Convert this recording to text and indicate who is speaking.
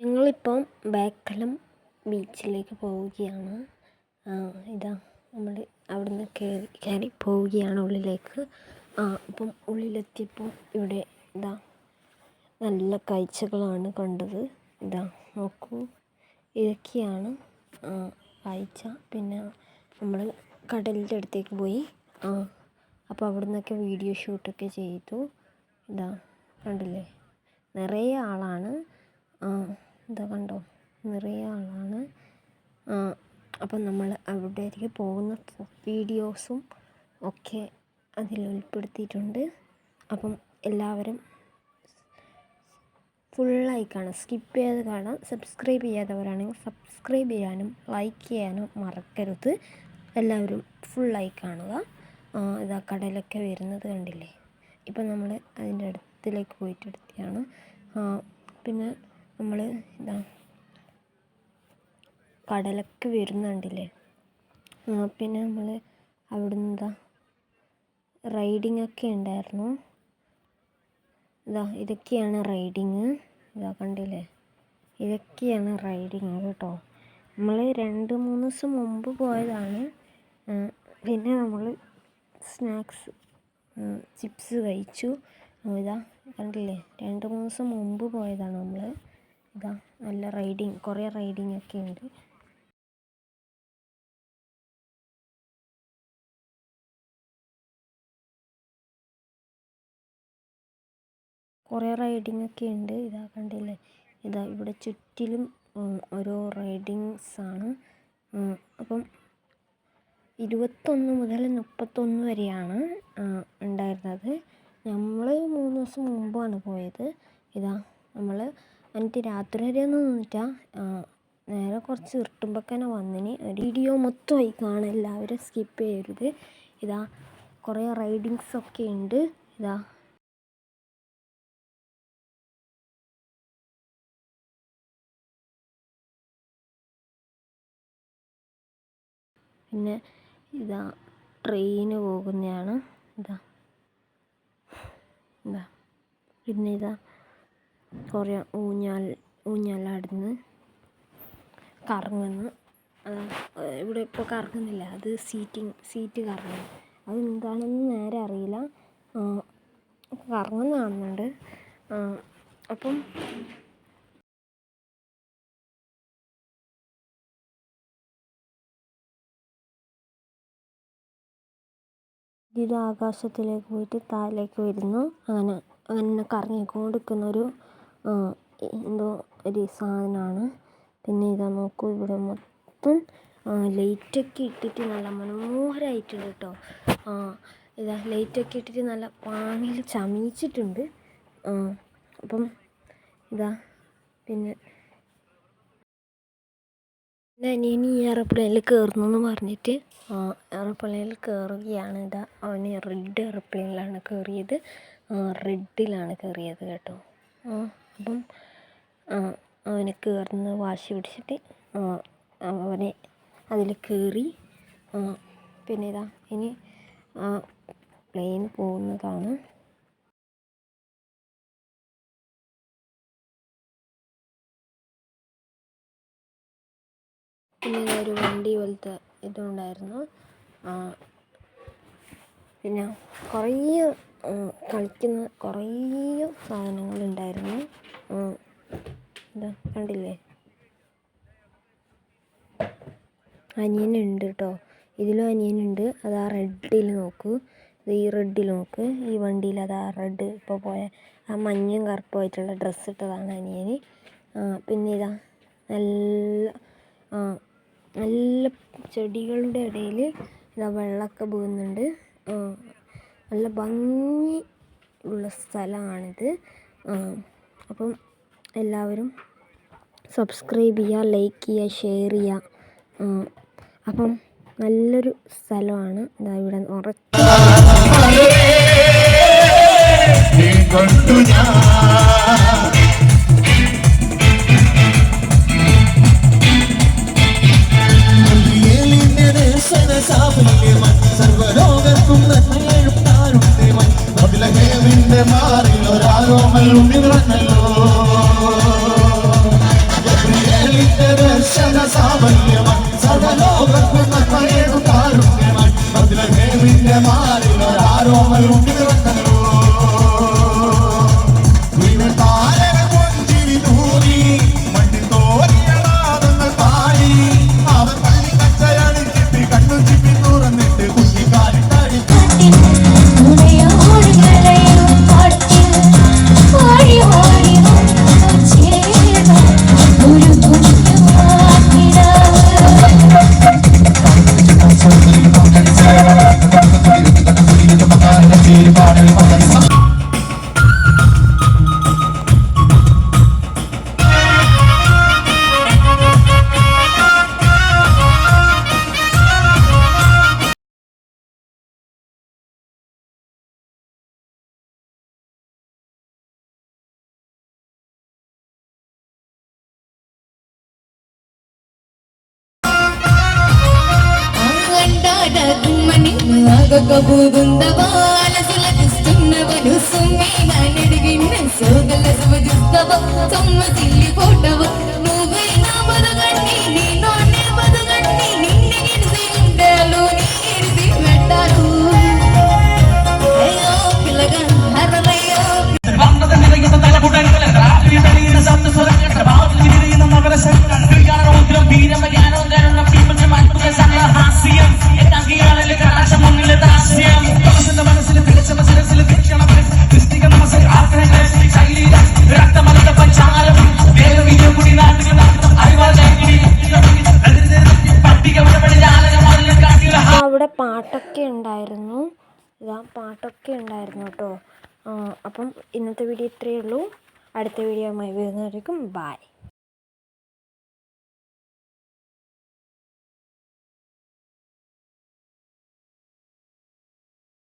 Speaker 1: ഞങ്ങളിപ്പം ബേക്കലം ബീച്ചിലേക്ക് പോവുകയാണ്. ഇതാ നമ്മൾ അവിടുന്ന് കയറി കയറി പോവുകയാണ് ഉള്ളിലേക്ക്. ആ അപ്പം ഉള്ളിലെത്തിയപ്പോൾ ഇവിടെ ഇതാ നല്ല കാഴ്ചകളാണ് കണ്ടത്. ഇതാ നോക്കൂ. ഇതൊക്കെയാണ് കാഴ്ച. പിന്നെ നമ്മൾ കടലിന്റെ അടുത്തേക്ക് പോയി. ആ അപ്പോൾ അവിടെ നിന്നൊക്കെ വീഡിയോ ഷൂട്ടൊക്കെ ചെയ്തു. ഇതാ കണ്ടില്ലേ? നിറയെ ആളാണ്. ഇതാ കണ്ടോ? നിറയെ ആളാണ്. അപ്പം നമ്മൾ അവിടേക്ക് പോകുന്ന വീഡിയോസും ഒക്കെ അതിൽ ഉൾപ്പെടുത്തിയിട്ടുണ്ട്. അപ്പം എല്ലാവരും ഫുള്ളായി കാണാം. സ്കിപ്പ് ചെയ്ത് കാണാം. സബ്സ്ക്രൈബ് ചെയ്യാത്തവരാണെങ്കിൽ സബ്സ്ക്രൈബ് ചെയ്യാനും ലൈക്ക് ചെയ്യാനും മറക്കരുത്. എല്ലാവരും ഫുള്ളായി കാണുക. ഇതാ കടലൊക്കെ വരുന്നത് കണ്ടില്ലേ? ഇപ്പം നമ്മൾ അതിന്റെ അടുത്തിലേക്ക് പോയിട്ട് എടുത്തതാണ്. പിന്നെ നമ്മൾ ഇതാ കടലൊക്കെ വരുന്നുണ്ടല്ലേ? പിന്നെ നമ്മൾ അവിടുന്ന് ഇതാ റൈഡിങ് ഒക്കെ ഉണ്ടായിരുന്നു. ഇതാ ഇതൊക്കെയാണ് റൈഡിങ് ഇതാ കണ്ടില്ലേ? ഇതൊക്കെയാണ് റൈഡിങ് കേട്ടോ. നമ്മൾ രണ്ട് മൂന്ന് ദിവസം മുമ്പ് പോയതാണ്. പിന്നെ നമ്മൾ സ്നാക്സ് ചിപ്സ് കഴിച്ചു. ഇതാ കണ്ടില്ലേ? രണ്ട് മൂന്ന് ദിവസം മുമ്പ് പോയതാണ് നമ്മൾ ഇതാ നല്ല റൈഡിങ് കുറേ റൈഡിങ് ഒക്കെ ഉണ്ട്. കുറേ റൈഡിങ് ഒക്കെ ഉണ്ട്. ഇതാ കണ്ടില്ലേ? ഇതാ ഇവിടെ ചുറ്റിലും ഓരോ റൈഡിങ്സ് ആണ്. അപ്പം ഇരുപത്തൊന്ന് മുതൽ മുപ്പത്തൊന്ന് വരെയാണ് ഉണ്ടായിരുന്നത്. നമ്മൾ മൂന്ന് ദിവസം മുമ്പാണ് പോയത്. ഇതാ നമ്മൾ എന്നിട്ട് രാത്രി വരെ ഒന്നും നേരെ കുറച്ച് ഇരുട്ടുമ്പക്കനെ വന്നിന്. വീഡിയോ മൊത്തമായി കാണാൻ എല്ലാവരും സ്കിപ്പ് ചെയ്യരുത്. ഇതാ കുറേ റൈഡിങ്സ് ഒക്കെ ഉണ്ട്. ഇതാ. പിന്നെ ഇതാ ട്രെയിന് പോകുന്നതാണ്. ഇതാ. ഇതാ. പിന്നെ ഇതാ. കുറേ ഊഞ്ഞാൽ ഊഞ്ഞാലാടുന്നു. കറങ്ങുന്നു. ഇവിടെ ഇപ്പോൾ കറങ്ങുന്നില്ല. അത് സീറ്റിങ് സീറ്റ് കറങ്ങുന്നു. അത് എന്താണെന്ന് നേരെ അറിയില്ല. കറങ്ങുന്ന കാണുന്നുണ്ട് അപ്പം ഇത് ആകാശത്തിലേക്ക് പോയിട്ട് താഴേക്ക് വരുന്നു. അങ്ങനെ അങ്ങനെ കറങ്ങിക്കൊണ്ടിരിക്കുന്ന ഒരു എന്തോ ഒരു സാധനമാണ്. പിന്നെ ഇതാ നോക്കൂ ഇവിടെ മൊത്തം ലൈറ്റൊക്കെ ഇട്ടിട്ട് നല്ല മനോഹരമായിട്ടുണ്ട് കേട്ടോ. ഇതാ ലൈറ്റൊക്കെ ഇട്ടിട്ട് നല്ല പാങ്ങിൽ ചമയിച്ചിട്ടുണ്ട് അപ്പം ഇതാ പിന്നെ അനിയൻ ഈ എയർപ്ലെയിനിൽ കയറുന്നു എന്ന് പറഞ്ഞിട്ട് എയർപ്ലെയിനിൽ കയറുകയാണ് ഇതാ അവന് റെഡ് എയർപ്ലെയിനിലാണ് കയറിയത് റെഡിലാണ് കയറിയത് കേട്ടോ. അപ്പം അവനെ കയറുന്ന വാശി പിടിച്ചിട്ട് അവനെ അതിൽ കയറി പിന്നെ ഇതാ ഇനി പ്ലെയിൻ പോകുന്നതാണ്. പിന്നെ ഒരു വണ്ടി പോലത്തെ ഇതുണ്ടായിരുന്നു. പിന്നെ കുറേ കളിക്കുന്ന കുറേ സാധനങ്ങളുണ്ടായിരുന്നു. ഇതാ കണ്ടില്ലേ? അനിയനുണ്ട് കേട്ടോ ഇതിലും അനിയനുണ്ട്. അത് ആ റെഡിൽ നോക്കൂ. ഈ റെഡിൽ നോക്ക്. ഈ വണ്ടിയിൽ അത് ആ റെഡ് ഇപ്പോൾ പോയ ആ മഞ്ഞയും കറുപ്പുമായിട്ടുള്ള ഡ്രസ്സ് ഇട്ടതാണ് അനിയന്. പിന്നെ ഇതാ നല്ല നല്ല ചെടികളുടെ ഇടയിൽ ഇതാ വെള്ളമൊക്കെ പോകുന്നുണ്ട് നല്ല ഭംഗി ഉള്ള സ്ഥലമാണിത് അപ്പം എല്ലാവരും സബ്സ്ക്രൈബ് ചെയ്യുക ലൈക്ക് ചെയ്യുക ഷെയർ ചെയ്യുക. അപ്പം നല്ലൊരു സ്ഥലമാണ്. ഇതാ ഇവിടെ ഉറച്ച
Speaker 2: എന്റെ മാറിൽ ഒരാരോമൽ ഉണ്ണി നിറഞ്ഞല്ലോ
Speaker 3: ദർശന സാമല്യമൻ സർവലോകത്ത്
Speaker 2: കാരുണ്യമൻ അതിലെ മാറിൽ ഒരാരോമൽ ഉണ്ണി సొగబూదుందవా అలసులకిస్తున్నవను సుమ్మి నానెడిగిన్న సోదల సువదిస్తవా
Speaker 4: తొమ్మ తిల్లి పోటవా ഉണ്ടായിരുന്നു. ഇതാ പാട്ടൊക്കെ ഉണ്ടായിരുന്നു കേട്ടോ. അപ്പം ഇന്നത്തെ വീഡിയോ ഇത്രയേ ഉള്ളൂ. അടുത്ത വീഡിയോ ആയി വരുന്നതായിരിക്കും ബായ്